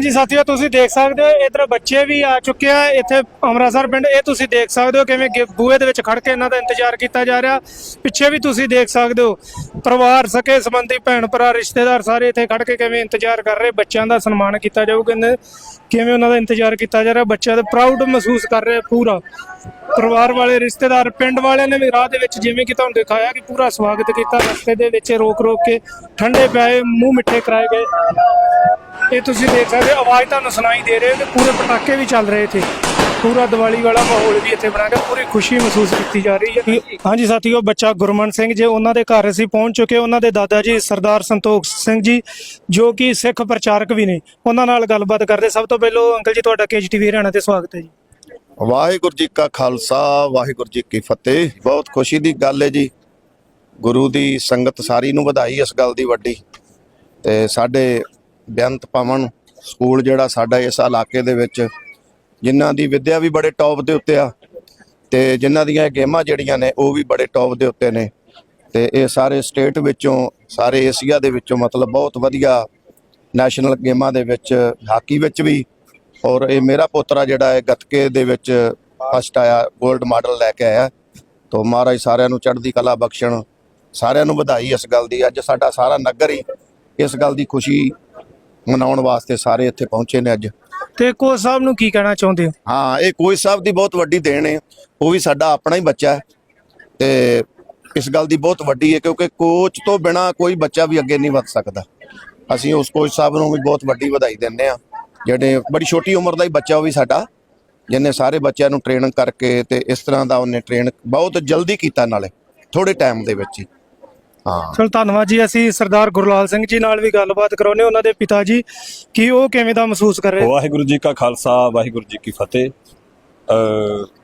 ਹਾਂਜੀ ਸਾਥੀਓ, ਤੁਸੀਂ ਦੇਖ ਸਕਦੇ ਹੋ, ਇਧਰ ਬੱਚੇ ਵੀ ਆ ਚੁੱਕੇ ਆ, ਇੱਥੇ ਅੰਮ੍ਰਿਤਸਰ ਪਿੰਡ, ਇਹ ਤੁਸੀਂ ਦੇਖ ਸਕਦੇ ਹੋ ਕਿਵੇਂ ਗੇ- ਬੂਹੇ ਦੇ ਵਿੱਚ ਖੜ ਕੇ ਇਹਨਾਂ ਦਾ ਇੰਤਜ਼ਾਰ ਕੀਤਾ ਜਾ ਰਿਹਾ। ਪਿੱਛੇ ਵੀ ਤੁਸੀਂ ਦੇਖ ਸਕਦੇ ਹੋ, ਪਰਿਵਾਰ ਸਕੇ, ਸੰਬੰਧੀ ਭੈਣ ਭਰਾ, ਰਿਸ਼ਤੇਦਾਰ ਸਾਰੇ ਇੱਥੇ ਖੜ ਕੇ ਕਿਵੇਂ ਇੰਤਜ਼ਾਰ ਕਰ ਰਹੇ, ਬੱਚਿਆਂ ਦਾ ਸਨਮਾਨ ਕੀਤਾ ਜਾਊ ਕਹਿੰਦੇ ਕਿਵੇਂ ਉਹਨਾਂ ਦਾ ਇੰਤਜ਼ਾਰ ਕੀਤਾ ਜਾ ਰਿਹਾ, ਬੱਚਿਆਂ ਦਾ ਪ੍ਰਾਊਡ ਮਹਿਸੂਸ ਕਰ ਰਹੇ ਪੂਰਾ। ਪਰਿਵਾਰ ਵਾਲੇ, ਰਿਸ਼ਤੇਦਾਰ, ਪਿੰਡ ਵਾਲਿਆਂ ਨੇ ਵੀ ਰਾਹ ਦੇ ਵਿੱਚ ਜਿਵੇਂ ਕਿ ਤੁਹਾਨੂੰ ਦਿਖਾਇਆ ਕਿ ਪੂਰਾ ਸਵਾਗਤ ਕੀਤਾ, ਰਸਤੇ ਦੇ ਵਿੱਚ ਰੋਕ ਰੋਕ ਕੇ ਠੰਡੇ ਪਿਆਏ ਮੂੰਹ ਮਿੱਠੇ ਕਰਾਏ ਗਏ। ਇਹ ਤੁਸੀਂ ਦੇਖ ਸਕਦੇ ਹੋ ਆਵਾਜ਼ ਤੁਹਾਨੂੰ ਸੁਣਾਈ ਦੇ ਰਹੀ ਹੈ ਕਿ ਪੂਰੇ ਪਟਾਕੇ ਵੀ ਚੱਲ ਰਹੇ ਇੱਥੇ। ਪੂਰਾ ਦੀਵਾਲੀ ਵਾਲਾ ਮਾਹੌਲ ਵੀ ਇੱਥੇ ਬਣਾ ਕੇ ਪੂਰੀ ਖੁਸ਼ੀ ਮਹਿਸੂਸ ਕੀਤੀ ਜਾ ਰਹੀ ਹੈ। ਹਾਂਜੀ ਸਾਥੀਓ ਬੱਚਾ ਗੁਰਮਨ ਸਿੰਘ ਜੇ ਉਹਨਾਂ ਦੇ ਘਰ ਅਸੀਂ ਪਹੁੰਚ ਚੁੱਕੇ ਉਹਨਾਂ ਦੇ ਦਾਦਾ ਜੀ ਸਰਦਾਰ ਸੰਤੋਖ ਸਿੰਘ ਜੀ ਜੋ ਕਿ ਸਿੱਖ ਪ੍ਰਚਾਰਕ ਵੀ ਨੇ। ਉਹਨਾਂ ਨਾਲ ਗੱਲਬਾਤ ਕਰਦੇ ਸਭ ਤੋਂ ਪਹਿਲਾਂ ਅੰਕਲ ਜੀ ਤੁਹਾਡਾ ਕੇਜੀਟੀਵੀ ਹਰਿਆਣਾ ਤੇ ਸਵਾਗਤ ਹੈ ਜੀ। ਵਾਹਿਗੁਰੂ ਜੀ ਕਾ ਖਾਲਸਾ ਵਾਹਿਗੁਰੂ ਜੀ ਕੀ ਫਤਿਹ। ਬਹੁਤ ਖੁਸ਼ੀ ਦੀ ਗੱਲ ਹੈ ਜੀ। ਗੁਰੂ ਦੀ ਸੰਗਤ ਸਾਰੀ ਨੂੰ ਵਧਾਈ ਇਸ ਗੱਲ ਦੀ ਵੱਡੀ। ਤੇ ਸਾਡੇ ਬੇਅੰਤ ਪਵਨ ਸਕੂਲ ਜਿਹੜਾ ਸਾਡਾ ਇਸ ਇਲਾਕੇ ਦੇ ਵਿੱਚ, ਜਿਨ੍ਹਾਂ ਦੀ ਵਿੱਦਿਆ ਵੀ ਬੜੇ ਟੌਪ ਦੇ ਉੱਤੇ ਆ ਤੇ ਜਿਨ੍ਹਾਂ ਦੀਆਂ ਇਹ ਗੇਮਾਂ ਜਿਹੜੀਆਂ ਨੇ, ਉਹ ਵੀ ਬੜੇ ਟੌਪ ਦੇ ਉੱਤੇ ਨੇ। ਤੇ ਇਹ ਸਾਰੇ ਸਟੇਟ ਵਿੱਚੋਂ, ਸਾਰੇ ਏਸ਼ੀਆ ਦੇ ਵਿੱਚੋਂ ਮਤਲਬ ਬਹੁਤ ਵਧੀਆ ਨੈਸ਼ਨਲ ਗੇਮਾਂ ਦੇ ਵਿੱਚ, ਹਾਕੀ ਵਿੱਚ ਵੀ। ਔਰ ਇਹ ਮੇਰਾ ਪੋਤਰਾ ਜਿਹੜਾ ਹੈ ਗੱਤਕੇ ਦੇ ਵਿੱਚ ਫਸਟ ਆਇਆ 골ਡ ਮੈਡਲ ਲੈ ਕੇ ਆਇਆ। ਤੋਂ ਮਹਾਰਾਜ ਸਾਰਿਆਂ ਨੂੰ ਚੜ੍ਹਦੀ ਕਲਾ ਬਖਸ਼ਣ। ਸਾਰਿਆਂ ਨੂੰ ਵਧਾਈ ਇਸ ਗੱਲ ਦੀ। ਅੱਜ ਸਾਡਾ ਸਾਰਾ ਨਗਰ ਹੀ ਇਸ ਗੱਲ ਦੀ ਖੁਸ਼ੀ ਮਨਾਉਣ ਵਾਸਤੇ ਸਾਰੇ ਇੱਥੇ ਪਹੁੰਚੇ ਨੇ ਅੱਜ। ਤੇ ਕੋਚ ਸਾਹਿਬ ਨੂੰ ਕੀ ਕਹਿਣਾ ਚਾਹੁੰਦੇ ਹੋ? ਹਾਂ ਇਹ ਕੋਈ ਸਾਹਿਬ ਦੀ ਬਹੁਤ ਵੱਡੀ ਦੇਣ ਹੈ। ਉਹ ਵੀ ਸਾਡਾ ਆਪਣਾ ਹੀ ਬੱਚਾ ਹੈ। ਤੇ ਇਸ ਗੱਲ ਦੀ ਬਹੁਤ ਵੱਡੀ ਹੈ ਕਿਉਂਕਿ ਕੋਚ ਤੋਂ ਬਿਨਾ ਕੋਈ ਬੱਚਾ ਵੀ ਅੱਗੇ ਨਹੀਂ ਵਧ ਸਕਦਾ। ਅਸੀਂ ਉਸ ਕੋਚ ਸਾਹਿਬ ਨੂੰ ਵੀ ਬਹੁਤ ਵੱਡੀ ਵਧਾਈ ਦਿੰਦੇ ਆ ਜਿਹੜੇ ਬੜੀ ਛੋਟੀ ਉਮਰ ਦਾ ਹੀ ਬੱਚਾ ਉਹ ਵੀ ਸਾਡਾ ਜਿਹਨੇ ਸਾਰੇ ਬੱਚਿਆਂ ਨੂੰ ਟ੍ਰੇਨ ਕਰਕੇ ਤੇ ਇਸ ਤਰ੍ਹਾਂ ਦਾ ਉਹਨੇ ਟ੍ਰੇਨ ਬਹੁਤ ਜਲਦੀ ਕੀਤਾ ਨਾਲੇ ਥੋੜੇ ਟਾਈਮ ਦੇ ਵਿੱਚ ਹਾਂ। ਚਲ ਧੰਨਵਾਦ ਜੀ ਅਸੀਂ ਸਰਦਾਰ ਗੁਰਲਾਲ ਸਿੰਘ ਜੀ ਨਾਲ ਵੀ ਗੱਲਬਾਤ ਕਰਾਉਨੇ ਉਹਨਾਂ ਦੇ ਪਿਤਾ ਜੀ ਕੀ ਉਹ ਕਿਵੇਂ ਦਾ ਮਹਿਸੂਸ ਕਰ ਰਹੇ? ਵਾਹਿਗੁਰੂ ਜੀ ਕਾ ਖਾਲਸਾ ਵਾਹਿਗੁਰੂ ਜੀ ਕੀ ਫਤਿਹ।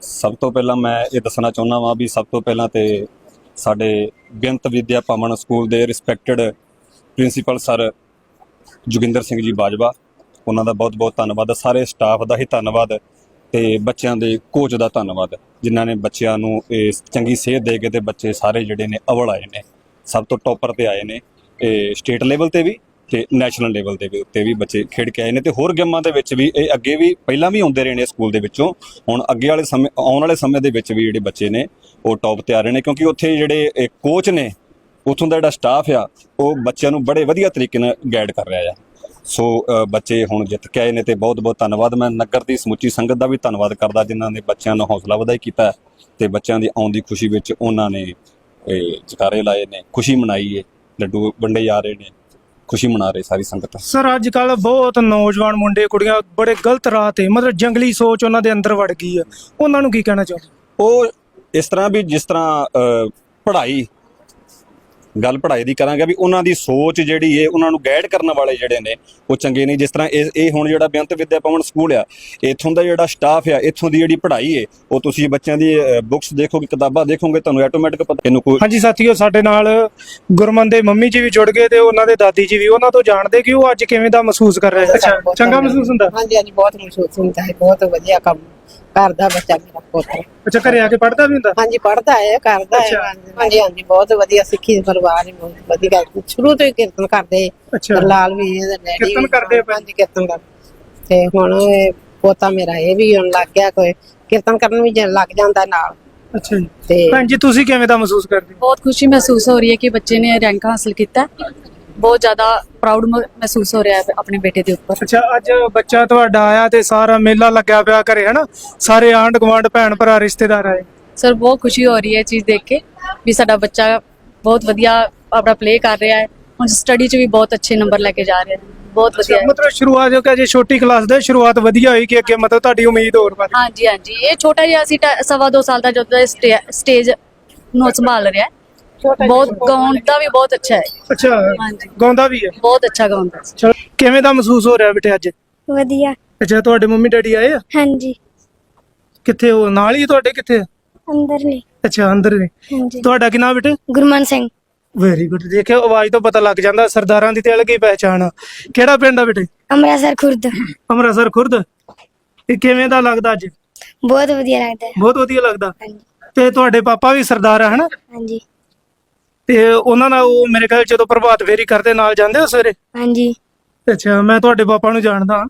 ਸਭ ਤੋਂ ਪਹਿਲਾਂ ਮੈਂ ਇਹ ਦੱਸਣਾ ਚਾਹੁੰਦਾ ਵਾਂ ਵੀ ਸਭ ਤੋਂ ਪਹਿਲਾਂ ਤੇ ਸਾਡੇ ਬੇਅੰਤ ਵਿਦਿਆ ਭਵਨ ਸਕੂਲ ਦੇ respected principal sir Joginder Singh ji Bajwa ਉਹਨਾਂ ਦਾ ਬਹੁਤ-ਬਹੁਤ ਧੰਨਵਾਦ। ਸਾਰੇ ਸਟਾਫ ਦਾ ਹੀ ਧੰਨਵਾਦ ਤੇ ਬੱਚਿਆਂ ਦੇ ਕੋਚ ਦਾ ਧੰਨਵਾਦ ਜਿਨ੍ਹਾਂ ਨੇ ਬੱਚਿਆਂ ਨੂੰ ਇਹ ਚੰਗੀ ਸੇਧ ਦੇ ਕੇ ਤੇ ਬੱਚੇ ਸਾਰੇ ਜਿਹੜੇ ਨੇ ਅਵਲ ਆਏ ਨੇ। ਸਭ ਤੋਂ ਟੌਪਰ ਤੇ ਆਏ ਨੇ ਇਹ ਸਟੇਟ ਲੈਵਲ ਤੇ ਵੀ ਤੇ ਨੈਸ਼ਨਲ ਲੈਵਲ ਦੇ ਵੀ ਉੱਤੇ ਵੀ ਬੱਚੇ ਖੇਡ ਕੇ ਆਏ ਨੇ ਤੇ ਹੋਰ ਗੇਮਾਂ ਦੇ ਵਿੱਚ ਵੀ ਇਹ ਅੱਗੇ ਵੀ ਪਹਿਲਾਂ ਵੀ ਆਉਂਦੇ ਰਹੇ ਨੇ ਸਕੂਲ ਦੇ ਵਿੱਚੋਂ, ਹੁਣ ਅੱਗੇ ਵਾਲੇ ਸਮੇਂ, ਆਉਣ ਵਾਲੇ ਸਮੇਂ ਦੇ ਵਿੱਚ ਵੀ ਜਿਹੜੇ ਬੱਚੇ ਨੇ, ਉਹ ਟੌਪ ਤੇ ਆ ਰਹੇ ਨੇ ਕਿਉਂਕਿ ਉੱਥੇ ਜਿਹੜੇ ਕੋਚ ਨੇ, ਉੱਥੋਂ ਦਾ ਜਿਹੜਾ ਸਟਾਫ ਆ, ਉਹ ਬੱਚਿਆਂ ਨੂੰ ਬੜੇ ਵਧੀਆ ਤਰੀਕੇ ਨਾਲ ਗਾਈਡ ਕਰ ਰਿਹਾ ਆ। ਸੋ ਬੱਚੇ ਹੁਣ ਜਿੱਤ ਕੇ ਆਏ ਨੇ ਤੇ ਬਹੁਤ ਬਹੁਤ ਧੰਨਵਾਦ। ਮੈਂ ਨਗਰ ਦੀ ਸਮੁੱਚੀ ਸੰਗਤ ਦਾ ਵੀ ਧੰਨਵਾਦ ਕਰਦਾ, ਜਿਨ੍ਹਾਂ ਨੇ ਬੱਚਿਆਂ ਨੂੰ ਹੌਸਲਾ ਵਧਾਈ ਕੀਤਾ ਤੇ ਬੱਚਿਆਂ ਦੀ ਆਉਣ ਦੀ ਖੁਸ਼ੀ ਵਿੱਚ ਉਹਨਾਂ ਨੇ ਇਹ ਜਕਾਰੇ ਲਾਏ ਨੇ ਖੁਸ਼ੀ ਮਨਾਈ ਏ ਲੱਡੂ ਵੰਡੇ ਜਾ ਰਹੇ ਨੇ ਖੁਸ਼ੀ ਮਨਾ ਰਹੇ ਸਾਰੀ ਸੰਗਤ। ਸਰ ਅੱਜ ਕੱਲ ਬਹੁਤ ਨੌਜਵਾਨ ਮੁੰਡੇ ਕੁੜੀਆਂ ਬੜੇ ਗਲਤ ਰਾਹ ਤੇ ਮਤਲਬ ਜੰਗਲੀ ਸੋਚ ਉਹਨਾਂ ਦੇ ਅੰਦਰ ਵੜ ਗਈ ਆ। ਉਹਨਾਂ ਨੂੰ ਕੀ ਕਹਿਣਾ ਚਾਹੁੰਦੇ ਉਹ ਇਸ ਤਰ੍ਹਾਂ ਵੀ ਜਿਸ ਤਰ੍ਹਾਂ ਪੜ੍ਹਾਈ ਗੱਲ ਪੜ੍ਹਾਈ ਦੀ ਕਰਾਂਗੇ ਵੀ ਉਹਨਾਂ ਦੀ ਸੋਚ ਜਿਹੜੀ ਏ ਉਹਨਾਂ ਨੂੰ ਗਾਈਡ ਕਰਨ ਵਾਲੇ ਜਿਹੜੇ ਨੇ ਉਹ ਚੰਗੇ ਨਹੀਂ ਜਿਸ ਤਰ੍ਹਾਂ ਇਹ ਇਹ ਹੁਣ ਜਿਹੜਾ ਬੇਅੰਤ ਵਿਦਿਆ ਭਵਨ ਸਕੂਲ ਆ ਇੱਥੋਂ ਦਾ ਜਿਹੜਾ ਸਟਾਫ ਆ ਇੱਥੋਂ ਦੀ ਜਿਹੜੀ ਪੜ੍ਹਾਈ ਏ ਉਹ ਤੁਸੀਂ ਬੱਚਿਆਂ ਦੀ ਬੁੱਕਸ ਦੇਖੋਗੇ ਕਿਤਾਬਾਂ ਦੇਖੋਗੇ ਤੁਹਾਨੂੰ ਆਟੋਮੈਟਿਕ ਪਤਾ ਇਹਨੂੰ ਕੋਈ ਹਾਂਜੀ ਸਾਥੀਓ ਸਾਡੇ ਨਾਲ ਗੁਰਮਨ ਦੇ ਮੰਮੀ ਜੀ ਵੀ ਜੁੜ ਗਏ ਤੇ ਉਹਨਾਂ ਦੇ ਦਾਦੀ ਜੀ ਵੀ ਉਹਨਾਂ ਤੋਂ ਜਾਣਦੇ ਕਿ ਉਹ ਅੱਜ ਕਿਵੇਂ ਦਾ ਮਹਿਸੂਸ ਕਰ ਰਹੇ ਚੰਗਾ ਮਹਿਸੂਸ ਹੁੰਦਾ? ਹਾਂਜੀ ਹਾਂਜੀ ਬਹੁਤ ਮਹਿਸੂਸ ਹੁੰਦਾ ਹੈ ਬਹੁਤ ਵਧੀਆ ਕੰਮ। ਕਰਦਾ ਬੱਚਾ ਮੇਰਾ ਪੁੱਤਰ ਅੱਛਾ ਘਰੇ ਆ ਕੇ ਪੜਦਾ ਵੀ ਹੁੰਦਾ? ਹਾਂਜੀ ਪੜਦਾ ਹੈ ਕਰਦਾ ਹੈ। ਹਾਂਜੀ ਹਾਂਜੀ ਬਹੁਤ ਵਧੀਆ ਸਿੱਖੀ ਪਰਿਵਾਰ ਹੈ ਬਹੁਤ ਵਧੀਆ। ਸ਼ੁਰੂ ਤੋਂ ਹੀ ਕੀਰਤਨ ਕਰਦੇ ਅੱਛਾ। ਲਾਲ ਵੀ ਇਹਦਾ ਡੈਡੀ ਕੀਰਤਨ ਕਰਦੇ? ਹਾਂਜੀ ਕੀਰਤਨ ਕਰਦੇ। ਤੇ ਹੁਣ ਇਹ ਪੋਤਾ ਮੇਰਾ ਇਹ ਵੀ ਹੁਣ ਲੱਗ ਗਿਆ ਕੋਈ। ਕੀਰਤਨ ਕਰਨ ਵੀ ਜੇ ਲੱਗ ਜਾਂਦਾ ਨਾਲ। ਅੱਛਾ ਜੀ। ਤੇ ਭੈਣ ਜੀ ਤੁਸੀਂ ਕਿਵੇਂ ਦਾ ਮਹਿਸੂਸ ਕਰਦੇ ਹੋ? ਬਹੁਤ ਖੁਸ਼ੀ ਮਹਿਸੂਸ ਹੋ ਰਹੀ ਹੈ ਕਿ ਬੱਚੇ ਨੇ ਰੈਂਕ ਹਾਸਲ ਕੀਤਾ। ਬਹੁਤ ਜ਼ਿਆਦਾ ਪ੍ਰਾਊਡ ਮਹਿਸੂਸ ਹੋ ਰਿਹਾ ਹੈ ਆਪਣੇ ਬੇਟੇ ਦੇ ਉੱਪਰ। ਅੱਛਾ ਅੱਜ ਬੱਚਾ ਤੁਹਾਡਾ ਆਇਆ ਤੇ ਸਾਰਾ ਮੇਲਾ ਲੱਗਿਆ ਪਿਆ ਘਰੇ ਹਨਾ? ਸਾਰੇ ਆਂਢ ਗੁਆਂਢ ਭੈਣ ਭਰਾ ਰਿਸ਼ਤੇਦਾਰ ਆਏ। ਸਰ ਬਹੁਤ ਖੁਸ਼ੀ ਹੋ ਰਹੀ ਹੈ ਇਹ ਚੀਜ਼ ਦੇਖ ਕੇ ਵੀ ਸਾਡਾ ਬੱਚਾ ਬਹੁਤ ਵਧੀਆ ਆਪਣਾ ਪਲੇ ਕਰ ਰਿਹਾ ਹੈ। ਹੁਣ ਸਟੱਡੀ 'ਚ ਵੀ ਬਹੁਤ ਅੱਛੇ ਨੰਬਰ ਲੈ ਕੇ ਜਾ ਰਿਹਾ ਹੈ। ਬਹੁਤ ਵਧੀਆ। ਮਤਲਬ ਸ਼ੁਰੂਆਤ ਜੋ ਕਿ ਜੇ ਛੋਟੀ ਕਲਾਸ ਦੇ ਸ਼ੁਰੂਆਤ ਵਧੀਆ ਹੋਈ ਕਿ ਅੱਗੇ ਮਤਲਬ ਤੁਹਾਡੀ ਉਮੀਦ ਹੋਰ ਵੱਧ ਹਾਂਜੀ ਹਾਂਜੀ। ਇਹ ਛੋਟਾ ਜਿਹਾ ਸੀ ਢਾ- ਸਵਾ ਦੋ ਸਾਲ ਦਾ ਜਦੋਂ ਸਟੇਜ ਨੂੰ ਸੰਭਾਲ ਰਿਹਾ ਹੈ ਬਹੁਤ ਗਾਉਣ ਦਾ ਵੀ ਬਹੁਤ ਅੱਛਾ ਹੈ। ਅੱਛਾ ਹਾਂਜੀ। ਗਾਉਂਦਾ ਵੀ ਹੈ। ਬਹੁਤ ਅੱਛਾ ਗਾਉਂਦਾ ਹੈ ਚਲੋ ਕਿਵੇਂ ਦਾ ਮਹਿਸੂਸ ਹੋ ਰਿਹਾ ਬੇਟੇ ਅੱਜ? ਵਧੀਆ। ਅੱਛਾ ਤੁਹਾਡੇ ਮੰਮੀ ਡੈਡੀ ਆਏ ਆ? ਹਾਂਜੀ। ਕਿੱਥੇ ਹੋ? ਨਾਲ ਹੀ ਤੁਹਾਡੇ ਕਿੱਥੇ ਆ? ਅੰਦਰ ਨੇ। ਅੱਛਾ ਅੰਦਰ ਨੇ। ਹਾਂਜੀ। ਤੁਹਾਡਾ ਕੀ ਨਾਮ ਬੇਟੇ? ਗੁਰਮਨ ਸਿੰਘ। ਵੈਰੀ ਗੁੱਡ ਦੇਖਿਓ ਆਵਾਜ਼ ਤੋਂ ਪਤਾ ਲੱਗ ਜਾਂਦਾ ਸਰਦਾਰਾਂ ਦੀ ਤੇ ਅਲੱਗ ਹੀ ਪਹਿਚਾਣ ਆ। ਕਿਹੜਾ ਪਿੰਡ ਆ ਬੇਟੇ? ਅੰਮ੍ਰਿਤਸਰ ਖੁਰਦ। ਅੰਮ੍ਰਿਤਸਰ ਖੁਰਦ? ਇਹ ਕਿਵੇਂ ਦਾ ਲੱਗਦਾ ਅੱਜ? ਬਹੁਤ ਵਧੀਆ ਲੱਗਦਾ ਹੈ। ਬਹੁਤ ਵਧੀਆ ਲੱਗਦਾ। ਹਾਂਜੀ। ਤੇ ਤੁਹਾਡੇ ਪਾਪਾ ਵੀ ਸਰਦਾਰ ਆ ਹਨਾ? ਹਾਂਜੀ। ਤੇ ਉਹਨਾਂ ਨਾਲ ਉਹ ਮੇਰੇ ਖਿਆਲ ਜਦੋਂ ਪ੍ਰਭਾਤ ਫੇਰੀ ਕਰਦੇ ਨਾਲ ਜਾਂਦੇ ਹੋ ਸਵੇਰੇ? ਹਾਂਜੀ। ਅੱਛਾ ਮੈਂ ਤੁਹਾਡੇ ਪਾਪਾ ਨੂੰ ਜਾਣਦਾ। ਹਾਂ